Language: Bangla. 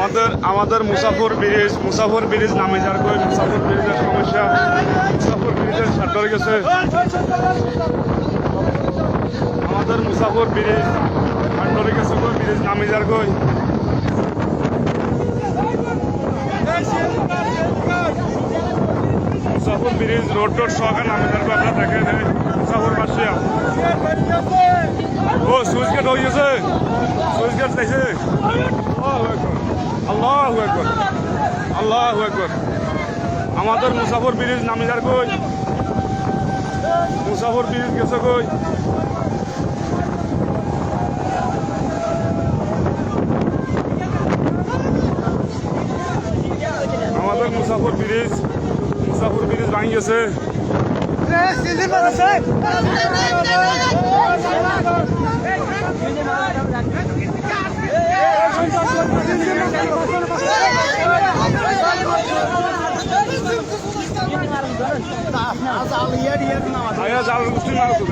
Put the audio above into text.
আমাদের আমাদের মুসাফর ব্রিজ মুসাফর ব্রিজ নামে যার কই মুসাফর ব্রিজের সমস্যা, মুসাফর ব্রিজের সার ধরে গেছে। আমাদের মুসাফর ব্রিজ সার ধরে গেছে কই ব্রিজ নামে যার কই মুসাফর ব্রিজ রোড রোড সহকার নামে যার কই আপনারা দেখেন এই মুসাফর বাসিয়া ও, সুইচ গেট হয়ে গেছে। সুইচ গেট দেখছে আল্লাহ একবার আল্লাহ একবার আমাদের মুসাফর ব্রিজ নামে যার কই? মুসাফর ব্রিজ গেছে কই? আমাদের মুসাফর ব্রিজ মুসাফর ব্রিজ ভাঙি গেছে। Ayaz aldı yer yerine aldı. Ayaz aldı bütün aldı.